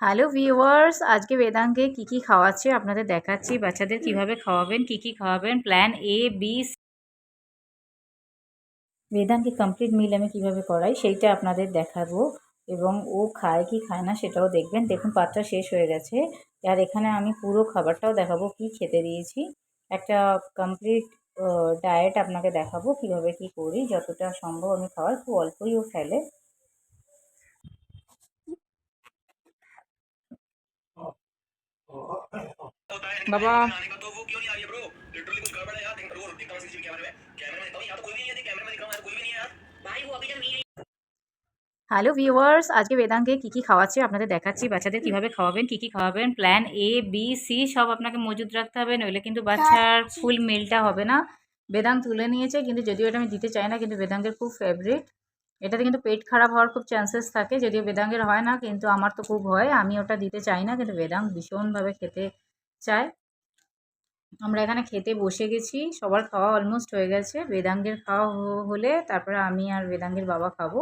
Hello viewers আজকে বেদাঙ্গে কি কি খাওয়াচ্ছে আপনাদের দেখাচ্ছি। বাচ্চাদের কীভাবে খাওয়াবেন, কি কি খাওয়াবেন প্ল্যান এ বি বেদাঙ্গে কমপ্লিট মিল আমি কীভাবে করাই সেইটা আপনাদের দেখাবো এবং ও খায় কি খায় না সেটাও দেখবেন। দেখুন পাত্রটা শেষ হয়ে গেছে। আর এখানে আমি পুরো খাবারটাও দেখাবো কি খেতে দিয়েছি। একটা কমপ্লিট ডায়েট আপনাকে দেখাবো কীভাবে কি করি, যতটা সম্ভব আমি খাওয়াই। খুব অল্পই ও ফেলে। बाबा। হ্যালো ভিউয়ার্স আজকে বেদাঙ্গে কী কী খাওয়াচ্ছে আপনাদের দেখাচ্ছি। বাচ্চাদের কীভাবে খাওয়াবেন কী কী খাওয়াবেন প্ল্যান এ বি সি সব আপনাকে মজুদ রাখতে হবে। নইলে কিন্তু বাচ্চার ফুল মিলটা হবে না। বেদাং তুলে নিয়েছে কিন্তু যদিও এটা আমি দিতে চাই না কিন্তু বেদাঙ্কের খুব ফেভারিট এটাতে কিন্তু পেট খারাপ হওয়ার খুব চান্সেস থাকে, যদিও বেদাঙ্গের হয় না, কিন্তু আমার তো খুব হয় আমি ওটা দিতে চাই না, কিন্তু বেদাং ভীষণভাবে খেতে চায়। আমরা এখানে খেতে বসে গেছি, সবার খাওয়া অলমোস্ট হয়ে গেছে, বেদাঙ্গের খাওয়া হলে তারপরে আমি আর বেদাঙ্গের বাবা খাব।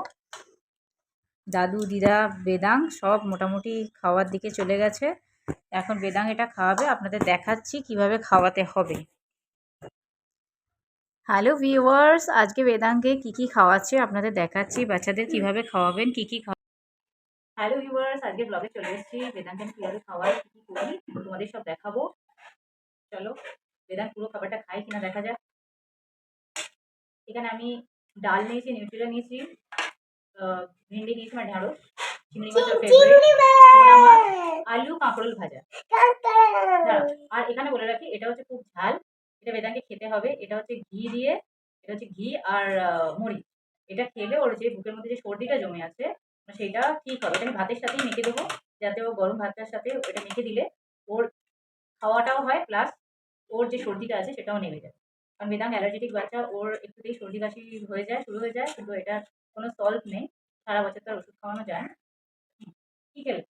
দাদু, দিদা বেদাং সব মোটামুটি খাওয়ার দিকে চলে গেছে। এখন বেদাং এটা খাওয়াবে, আপনাদের দেখাচ্ছি কীভাবে খাওয়াতে হবে। হ্যালো ভিউয়ার্স আজকে বেদাঙ্গে কি কি খাওয়াচ্ছে আপনাদের দেখাচ্ছি। বাচ্চাদের কীভাবে খাওয়াবেন কি কি খাওয়া হ্যালো ভিউয়ার্স আজকে ব্লগে চলে এসেছি। বেদাঙ্গে আমি কীভাবে খাওয়াই কী কী করি তোমাদের সব দেখাবো। চলো বেদাং পুরো খাবারটা খাই কিনা দেখা যাক। এখানে আমি ডাল নিয়েছি নিউট্রিলা নিয়েছি ভেন্ডি নিয়েছি মানে ঢাঁড়স চিংড়ি মাছের ফেভারিট আলু কাঁকরোল ভাজা। আর এখানে বলে রাখি এটা হচ্ছে খুব ঝাল। এটা বেদাঙ্গে খেতে হবে, এটা হচ্ছে ঘি দিয়ে, এটা হচ্ছে ঘি আর মরিচ। এটা খেলে ওর যে বুকের মধ্যে যে সর্দিটা জমে আছে, সেটা ঠিক হবে। আমি ভাতের সাথেই মেখে দেবো, যাতে ও গরম ভাতটার সাথে এটা মেখে দিলে ওর খাওয়াটাও হয়, প্লাস ওর যে সর্দিটা আছে সেটাও নেমে যায়। কারণ বেদাং অ্যালার্জেটিক বাচ্চা, ওর একটুতেই সর্দি কাশি হয়ে যায়, শুরু হয়ে যায় কিন্তু এটার কোনো সলভ নেই, সারা বছর তার ওষুধ খাওয়ানো যায় না। কি খেলে?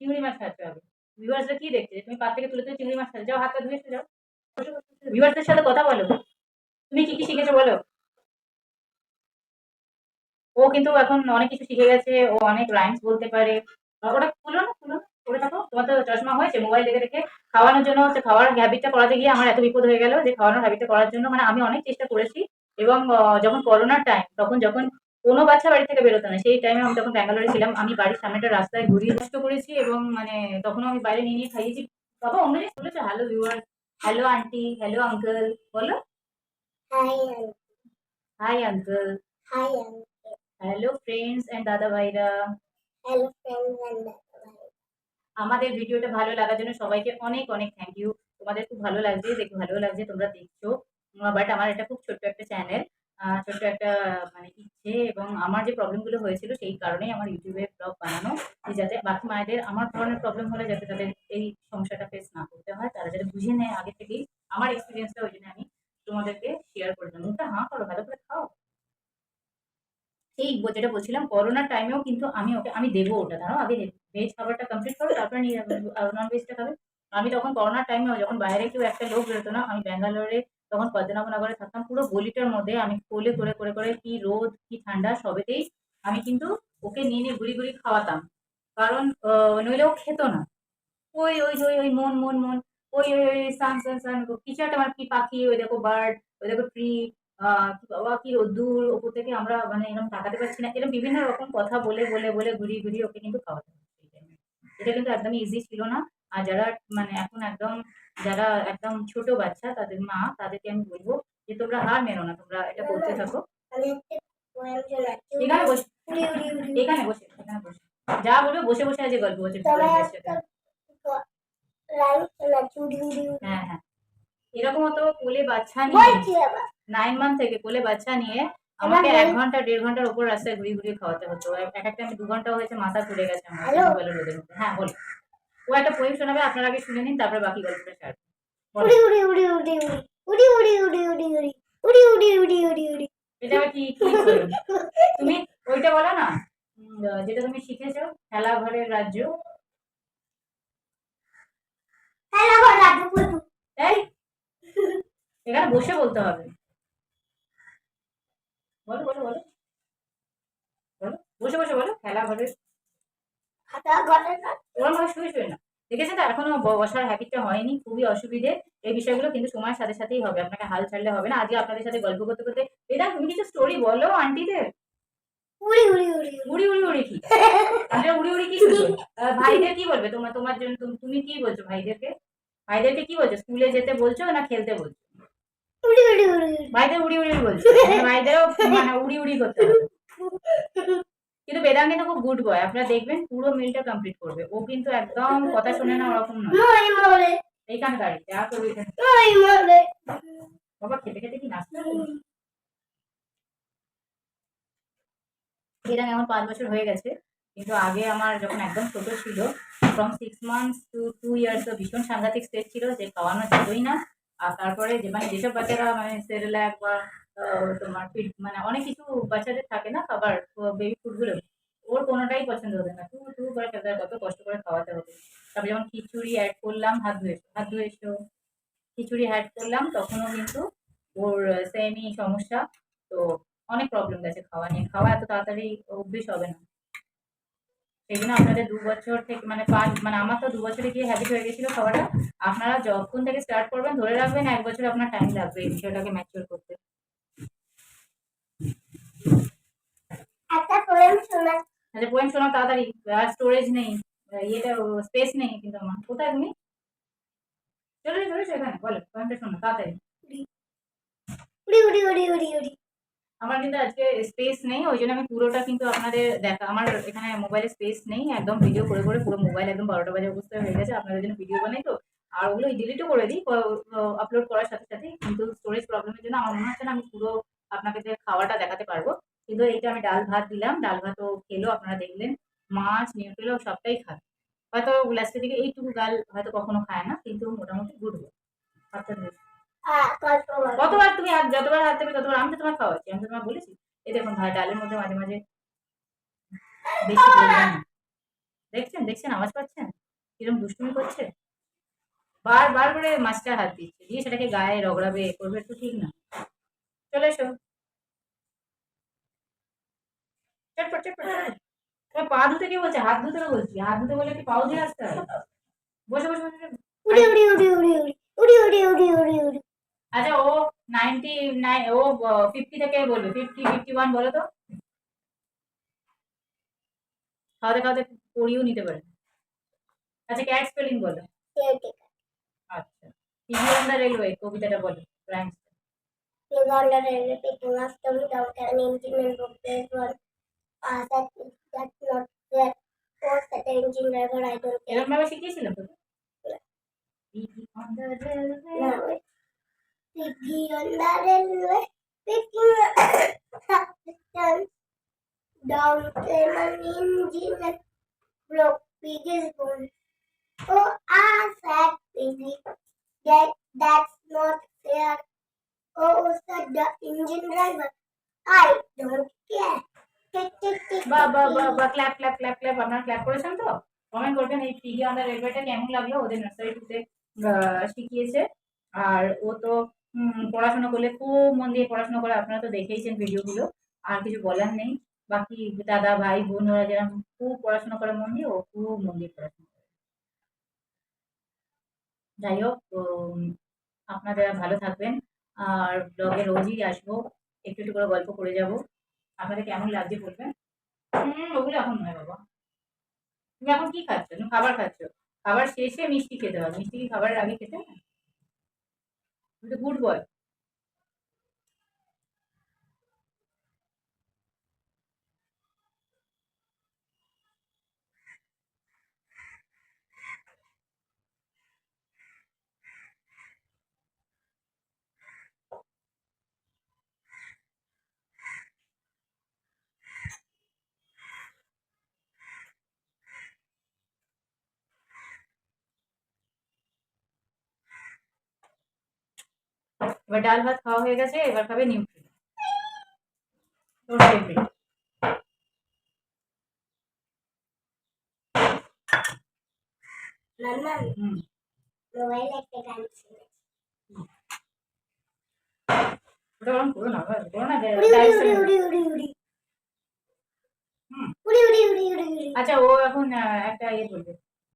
চিংড়ি মাছ খাচ্ছে হবে। ভিউয়ার্সরা কি দেখছে? তুমি পাত থেকে তুলে তুলে চিংড়ি মাছ খাচ্ছে যাও হাতটা ধুয়ে যাও। ভিউয়ার্সদের সাথে কথা বলো। তুমি কি কি শিখেছো বলো? ও কিন্তু এখন অনেক কিছু শিখে গেছে, ও অনেক রাইমস বলতে পারে। ওটা খুলো না, খুলো, করে থাকো তোমার তো চশমা হয়েছে মোবাইল দেখে দেখে খাওয়ানোর জন্য হচ্ছে খাওয়ার হ্যাবিটটা করাতে গিয়ে আমার এত বিপদ হয়ে গেল যে খাওয়ানোর হ্যাবিটটা করার জন্য। মানে আমি অনেক চেষ্টা করেছি এবং যখন করোনার টাইম তখন যখন কোনো বাচ্চা বাড়ি থেকে বেরোতো না, সেই টাইমে আমি তখন ব্যাঙ্গালোরে ছিলাম। আমি বাড়ির সামনেটা রাস্তায় ঘুরিয়ে কষ্ট করেছি এবং মানে তখনও আমি বাইরে নিয়ে নিয়ে খাইয়েছি। বাবা, অন্য জিনিস বলেছ hello viewer hello aunty hello uncle বলো hi um, hello friends and দাদা ভাইরা আমাদের ভিডিওটা ভালো লাগার জন্য সবাইকে অনেক অনেক থ্যাংক ইউ তোমাদের খুব ভালো লাগছে দেখে ভালো লাগছে তোমরা দেখছ। বাট আমার এটা খুব ছোট্ট একটা চ্যানেল ছোট্ট একটা মানে ইচ্ছে এবং আমার যে প্রবলেমগুলো হয়েছিল সেই কারণেই আমার ইউটিউবে ব্লগ বানানো যাতে বাকি মায়েদের আমার ধরনের প্রবলেম হলে যাতে তাদের এই সমস্যাটা ফেস না করতে হয়, তারা যাতে বুঝে নেয় আগে থেকেই আমার এক্সপিরিয়েন্সটা ওই জন্য আমি তোমাদেরকে শেয়ার করে দিলাম। মুখটা হাঁ করো, ভালো করে খাও। এই যেটা বলছিলাম করোনার টাইমেও কিন্তু আমি ওকে, আমি দেবো ওটা, দাঁড়াও, আগে ভেজ খাবারটা কমপ্লিট করো, তারপরে নিয়ে নন ভেজটা খাবে। আমি তখন করোনার টাইমেও যখন বাইরে কেউ একটা লোক বেরোতো না, আমি ব্যাঙ্গালোরে তখন পদ্মনাভনগরে থাকতাম, পুরো গলিটার মধ্যে আমি কোলে করে করে করে কি রোদ, কি ঠান্ডা সবেতেই আমি কিন্তু ওকে নিয়ে নিয়ে ঘুরি ঘুরি খাওয়াতাম। কারণ নইলে ও খেত না। ওই ওই ওই ওই মন মন মন, ওই ওই ওই, সান সান সান কিছু একটা কি পাখি, ওই দেখো বার্ড ওই দেখো ট্রি বাবা, কি রোদ্দুর, ওপর থেকে আমরা মানে এরকম তাকাতে পারছি না। এরকম বিভিন্ন রকম কথা বলে বলে বলে ঘুরিয়ে ঘুরিয়ে ওকে কিন্তু খাওয়াতে। এটা কিন্তু একদমই ইজি ছিল না। আর যারা মানে এখন একদম যারা একদম ছোট বাচ্চা তাদের মা তাদেরকে আমি বলব যে তোমরা হার মেনো না তোমরা এটা করতে থাকো। এখানে বসে এখানে বসে এখানে বসে। যা বলবে বসে বসে আজ গল্প উড়ি হ্যাঁ হ্যাঁ। এরকম তো কোলে বাচ্চা নিয়ে নাইন মান্থ থেকে কোলে বাচ্চা নিয়ে আমাকে এক ঘণ্টা দেড় ঘণ্টার উপর রাস্তায় ঘুরিয়ে ঘুরিয়ে খাওয়াতে হতো। এক এক একটা আমি দু ঘণ্টা হয়েছে মাথা ঘুরে গেছে আমার হ্যাঁ বল। ও একটা পোয়েম শোনাবে আপনারা আগে শুনে নিন তারপরে বাকি গল্পটা ছাড়বে। উড়ি উড়ি উড়ি উড়ি উড়ি উড়ি উড়ি উড়ি উড়ি উড়ি উড়ি উড়ি উড়ি উড়ি এটা কি তুমি ওইটা বলো না যেটা তুমি শিখেছো খেলা ঘরের রাজ্য হ্যালো রাজু পুতু এই এখানে বসে বলতে হবে বলো বলো বলো বলো বসে বসে বলো খেলা ঘরের খাতা ঘরে না ওরম ভাবে শুয়ে শুয়ে না। দেখেছেন তো এখনও বসার হ্যাবিটটা হয়নি খুবই অসুবিধে। এই বিষয়গুলো কিন্তু সময়ের সাথে সাথেই হবে আপনাকে হাল ছাড়লে হবে না। আজকে আপনাদের সাথে গল্প করতে করতে বেদা তুমি কিছু স্টোরি বলো আন্টিদের উড়ি উড়ি উড়ি উড়ি। উড়ি উড়ি কি? আমরা উড়ি উড়ি কি ভাইদের কি বলবে? তোমার তোমার জন্য তুমি- কি বলছো ভাইদেরকে? ভাইদেরকে কি বলছো? স্কুলে যেতে বলছো না খেলতে বলছো? উড়ি উড়ি। ভাইদের উড়ি উড়ি বলছো। মানে ভাইদেরও মানে উড়ি উড়ি করতে হবে। কিন্তু বেদাঙ্গ কিন্তু খুব গুড বয় আপনারা দেখবেন পুরো মিলটা কমপ্লিট করবে। ও কিন্তু একদম কথা শুনে না ওরকম নয়। যা করবে মরে বাবা খেতে খেতে কি নাচতে? বেদাঙ্গ এখন পাঁচ বছর হয়ে গেছে কিন্তু আগে আমার যখন একদম ছোট ছিল from six months to two years ভীষণ সাংঘাতিক স্টেজ ছিল যে খাওয়ানো যেতই না। আর তারপরে যে মানে যেসব বাচ্চারা মানে সেরেল্যাক বা আহ, তোমার ফিড মানে অনেক কিছু বাচ্চাদের থাকে না খাবার বেবি ফুডগুলো ওর কোনোটাই পছন্দ হতো না। তু তু করে খেতে কত কষ্ট করে খাওয়াতে হতো তারপরে যখন খিচুড়ি অ্যাড করলাম হাত ধুয়ে হাত ধুয়ে এসো। খিচুড়ি অ্যাড করলাম, তখনও কিন্তু ওর সেমই সমস্যা। তো অনেক প্রবলেম গেছে খাওয়া নিয়ে। খাওয়া এত তাড়াতাড়ি অভ্যেস হবে না। সেই জন্য আপনাদের দু বছর থেকে মানে পাঁচ মানে আমার তো দু বছরে গিয়ে হ্যাবিট হয়ে গেছিল খাওয়াটা। আপনারা যখন থেকে স্টার্ট করবেন, ধরে রাখবেন এক বছর আপনার টাইম লাগবে এই বিষয়টাকে ম্যাচিওর করতে। একটা পোয়েম শোনা। আচ্ছা পোয়েম শোনাও তাড়াতাড়ি। আর স্টোরেজ নেই ইয়েটা স্পেস নেই কিন্তু আমার। কোথায় তুমি? চলে চলে এখানে? বলো পোয়েমটা শোনো তাড়াতাড়ি। উড়ি উড়ি উড়ি উড়ি উড়ি। আমার কিন্তু আজকে স্পেস নেই ওই জন্য আমি পুরোটা কিন্তু আপনাদের দেখা আমার এখানে মোবাইলে স্পেস নেই একদম ভিডিও করে করে পুরো মোবাইল একদম বারোটা বাজে অবস্থা হয়ে গেছে আপনাদের জন্য ভিডিও বানাই তো। আর ওগুলো ডিলিটও করে দিই আপলোড করার সাথে সাথে কিন্তু স্টোরেজ প্রবলেমের জন্য আমার মনে হচ্ছে না আমি পুরো আপনাকে খাওয়াটা দেখাতে পারব। কিন্তু এইটা আমি ডাল ভাত দিলাম ডাল ভাতও খেলো আপনারা দেখলেন। মাছ নিউট্রেলও সবটাই খাবে। হয়তো লাস্টের দিকে এইটুকু গাল হয়তো কখনো খায় না কিন্তু মোটামুটি গুড বলো কতবার? তুমি যতবার হাত দেবে ততবার আমি তো তোমার খাওয়াচ্ছি আমি তো তোমার বলেছি। এই দেখুন ভাই ডালের মধ্যে মাঝে মাঝে বেশি দেখছেন দেখছেন আওয়াজ পাচ্ছেন? কীরকম দুষ্টুমি করছে? বার বার করে মাছটা হাত দিচ্ছে দিয়ে সেটাকে গায়ে রগড়াবে করবে তো ঠিক না। চলে এসো। চটপট চটপট চটপট। তোমার পা ধুতে কে বলছে হাত ধুতে বলছি হাত ধুতে বলে কি পাও দিয়ে আসতে হবে? বসে বসে বসে বসে। উড়ি উড়ি উড়ি উড়ি উড়ি উড়ি উড়ি উড়ি উড়ি উড়ি। আচ্ছা ও নাইনটি নাইন ও ফিফটি থেকে বলবে ফিফটি ফিফটি ওয়ান বলো তো। খাওয়াতে খাওয়াতে পড়িও নিতে পারে। আচ্ছা ক্যাট স্পেলিং বলো। ঠিক ঠিক আচ্ছা টিভি অন দ্য রেলওয়ে কবিতাটা বলো rhymes Uganda railway picking up some without an engine and broke this one. Uh, that, that's not there. For that engine driver, I don't care. এরকম ভাবে শিখিয়েছিলাম তো TV on the railway Now it's Piggy on the railway, picking up substance. Down came an engine and broke Piggy's bone. Oh, I said Piggy, that, that's not fair. Oh, said the engine driver, I don't care. Tick, tick, tick, বা বা tick, বা tick. বা clap clap clap clap করেছেন তো কেমন লাগল? ওদের শিখিয়েছে। আর ও তো পড়াশোনা করলে খুব মন দিয়ে পড়াশোনা করে আপনারা তো দেখেইছেন ভিডিওগুলো আর কিছু বলার নেই। বাকি দাদা ভাই বোন ওরা যেরকম খুব পড়াশোনা করে মন দিয়ে ও খুব মন দিয়ে পড়াশোনা করে। যাই হোক আপনারা ভালো থাকবেন। আর ব্লগে রোজই আসব। একটু একটু করে গল্প করে যাব। আপনাদের কেমন লাগছে বলবেন? হুম, ওগুলো এখন নয় বাবা। তুমি এখন কি খাচ্ছ? তুমি খাবার খাচ্ছ? খাবার শেষে মিষ্টি খেতে হবে। মিষ্টি কি খাবারের আগে খেতে না গুড বয়। এবার ডাল ভাত খাওয়া হয়ে গেছে এবার খাবে নিউট্রি তোর ফেভারিট আচ্ছা ও এখন একটা ইয়ে করবে।